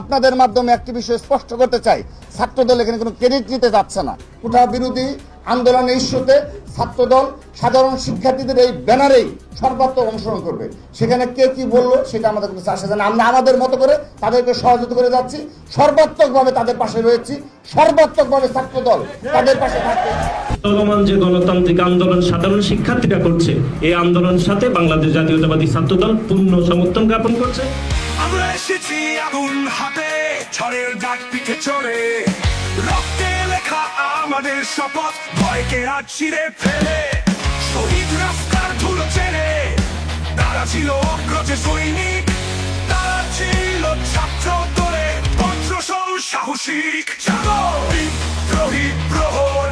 আপনাদের মাধ্যমে একটি বিষয় স্পষ্ট করতে চাই। ছাত্রদল এখানে কোনো ক্রেডিট নিতে যাচ্ছে না। কোঠা বিরোধী আন্দোলনের ইস্যুতে ছাত্রদল সাধারণ শিক্ষার্থীদের এই ব্যানারেই সর্বাত্মক অংশগ্রহণ করবে। সেখানে কে কি বলল সেটা আমাদের কাছে আসে না। আমরা আমাদের মতো করে তাদেরকে সহযোগিতা করে যাচ্ছি। সর্বাত্মকভাবে তাদের পাশে রয়েছি। সর্বাত্মকভাবে ছাত্রদল তাদের পাশে থাকবে। চলমান যে গণতান্ত্রিক আন্দোলন সাধারণ শিক্ষার্থীরা করছে, এই আন্দোলনের সাথে বাংলাদেশ জাতীয়তাবাদী ছাত্রদল পূর্ণ সমর্থন জ্ঞাপন করছে। আমরা এসেছি আগুন হাতে, ঝড়ের ডাক পিঠে চড়ে। রক্তে লেখা আমাদের শপথ, ভয়কে আজ ছিঁড়ে ফেলে। শহীদ রাস্তার ধুলো চেনে, তারা ছিল অগ্রজে সৈনিক, তারা ছিল ছাত্র তোরে পঞ্চশল সাহসিক জাগো বিদ্রোহী প্রহর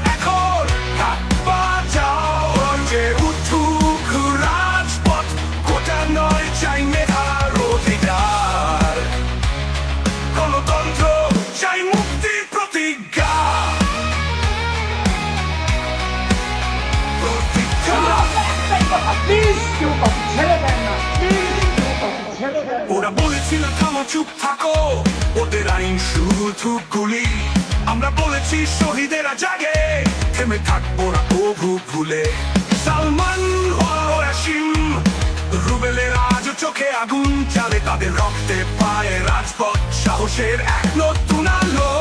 ওরা থাকো। ওদের আইন গুলি আমরা বলেছি, শহীদেরা জাগে। থেমে থাকব না কভু ভুলে। সালমান ওয়াসিম রুবেলের আজ চোখে আগুন চালে। তাদের রক্তে পায়ে রাজপথ, সাহসের এক নতুন আলো।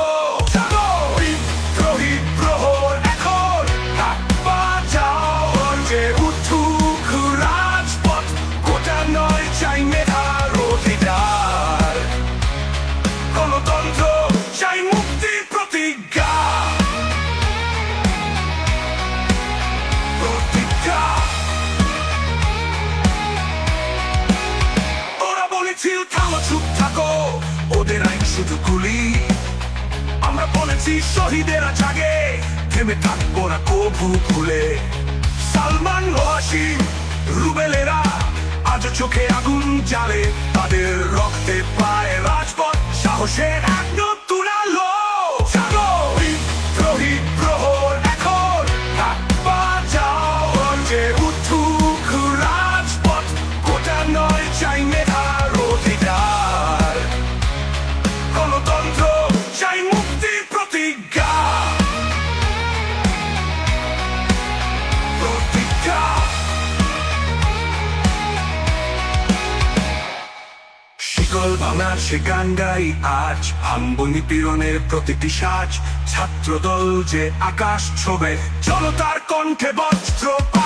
বলেছিল থামো চুপ থাকো, ওদের আইন শুধু গুলি। আমরা বলেছি শহীদের জাগে, থেমে থাকব না কভু খুলে। সালমান ওয়াসিম রুবেলেরা আজ চোখে আগুন জ্বালে, তাদের রক্তে পায় রাজপথ, সাহসের শিকল ভাঙার সে গান গাই আজ। আম্বনি পীরনের প্রতিটি সাজ। ছাত্র দল যে আকাশ ছোবে জনতার কণ্ঠে বাজবে